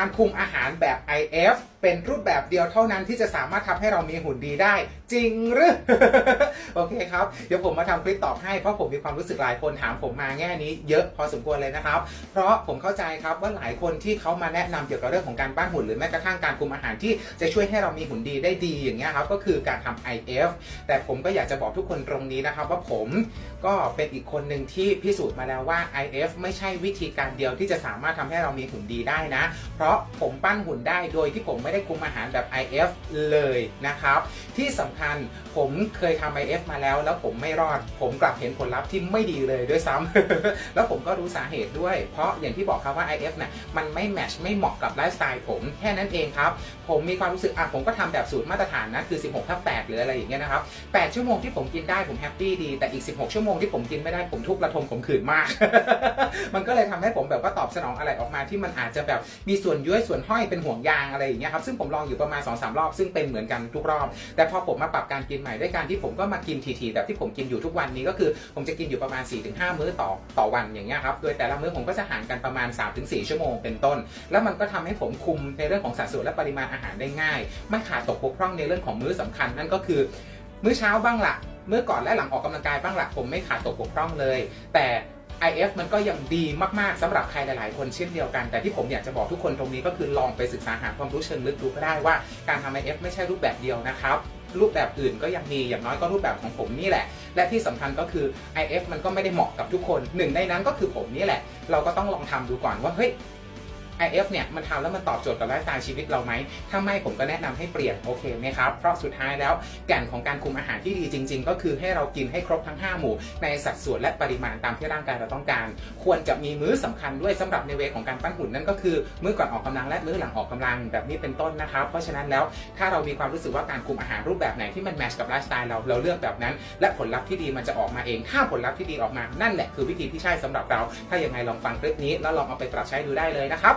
การคุมอาหารแบบ IF เป็นรูปแบบเดียวเท่านั้นที่จะสามารถทำให้เรามีหุ่นดีได้ จริงหรือโอเคครับเดี๋ยวผมมาทำคลิปตอบให้เพราะผมมีความรู้สึกหลายคนถามผมมาแง่นี้เยอะพอสมควรเลยนะครับ เพราะผมเข้าใจครับว่าหลายคนที่เขามาแนะนำเกี่ยวกับเรื่องของการปั้นหุ่นหรือแม้กระทั่งการคุมอาหารที่จะช่วยให้เรามีหุ่นดีได้ดีอย่างเงี้ยครับก็คือการทำ IF แต่ผมก็อยากจะบอกทุกคนตรงนี้นะครับ ว่าผมก็เป็นอีกคนหนึ่งที่พิสูจน์มาแล้วว่า IF ไม่ใช่วิธีการเดียวที่จะสามารถทำให้เรามีหุ่นดีได้นะ เพราะผมปั้นหุ่นได้โดยที่ผมไม่ได้คุมอาหารแบบ IF เลยนะครับ ที่สำคัญผมเคยทำ IF มาแล้ว แล้วผมไม่รอด ผมกลับเห็นผลลัพธ์ที่ไม่ดีเลยด้วยซ้ำ แล้วผมก็รู้สาเหตุด้วย เพราะอย่างที่บอกครับว่า IF เนี่ยมันไม่แมชไม่เหมาะกับไลฟ์สไตล์ผมแค่นั้นเองครับ ผมมีความรู้สึกอะผมก็ทำแบบสูตรมาตรฐานนะคือ 16ทับ8หรืออะไรอย่างเงี้ยนะครับ 8 ชั่วโมงที่ผมกินได้ผมแฮปปี้ดี แต่อีก 16 ชั่วโมงที่ผมกินไม่ได้ผมทุกข์ระทมขมขืนมาก มันก็เลยทำให้ผมแบบว่าตอบสนองอะไรออกมาที่มันอาจจะแบบมีส่วนย้วยส่วนห้อยเป็นห่วงยางอะไรอย่างเงี้ยครับซึ่งผมลองอยู่ประมาณ2อสรอบ ซึ่งเป็นเหมือนกันทุกรอบ แต่พอผมมาปรับการกินใหม่ด้วยการที่ผมก็มากินทีๆแบบที่ผมกินอยู่ทุกวันนี้ก็คือผมจะกินอยู่ประมาณ 4-5 มื้อต่อต่อวันอย่างเงี้ยครับโดยแต่ละมื้อผมก็จะห่างกันประมาณ 3-4 ชั่วโมงเป็นต้น แล้วมันก็ทำให้ผมคุมในเรื่องของสัดส่วนและปริมาณอาหารได้ง่าย ไม่ขาดตกบกพร่องในเรื่องของมื้อสำคัญ นั่นก็คือ มื้อเช้าบ้างละมื้อก่อนและหลังออกกำลังกายบ้างละผมไม่ขาดตกบกพร่องเลย แต่ IF มันก็ยังดีมากๆสำหรับใครหลายๆ คนเช่นเดียวกัน แต่ที่ผมอยากจะบอกทุกคนตรงนี้ก็คือลองไปศึกษาหาความรู้เชิงลึกดูก็ได้ว่าการทำ IF ไม่ใช่รูปแบบเดียวนะครับรูปแบบอื่นก็ยังมีอย่างน้อยก็รูปแบบของผมนี่แหละ และที่สำคัญก็คือ IF มันก็ไม่ได้เหมาะกับทุกคนหนึ่งในนั้นก็คือผมนี่แหละ เราก็ต้องลองทำดูก่อนว่าเฮ้ย IF เนี่ยมันทำแล้วมันตอบโจทย์กับไลฟ์สไตล์ชีวิตเราไหมถ้าไม่ผมก็แนะนำให้เปลี่ยนโอเคไหมครับ เพราะสุดท้ายแล้วแก่นของการคุมอาหารที่ดีจริง ๆ ก็คือให้เรากินให้ครบทั้ง 5 หมู่ ในสัดส่วนและปริมาณตามที่ร่างกายเราต้องการ ควรจะมีมื้อสำคัญด้วยสำหรับในเวของการปั้นหุ่นนั่นก็คือ มื้อก่อนออกกำลังและมื้อหลังออกกำลังแบบนี้เป็นต้นนะครับ เพราะฉะนั้นแล้วถ้าเรามีความรู้สึกว่าการคุมอาหารรูปแบบไหนที่มันแมชกับไลฟ์สไตล์เราเราเลือกแบบนั้น และผลลัพธ์ที่ดีมันจะออกมาเอง ถ้าผลลัพธ์ที่ดีออกมานั่นแหละคือวิธีที่ใช่สำหรับเรา ถ้ายังไงลองฟังคลิปนี้แล้วลองเอาไปปรับใช้ดูได้เลยนะครับ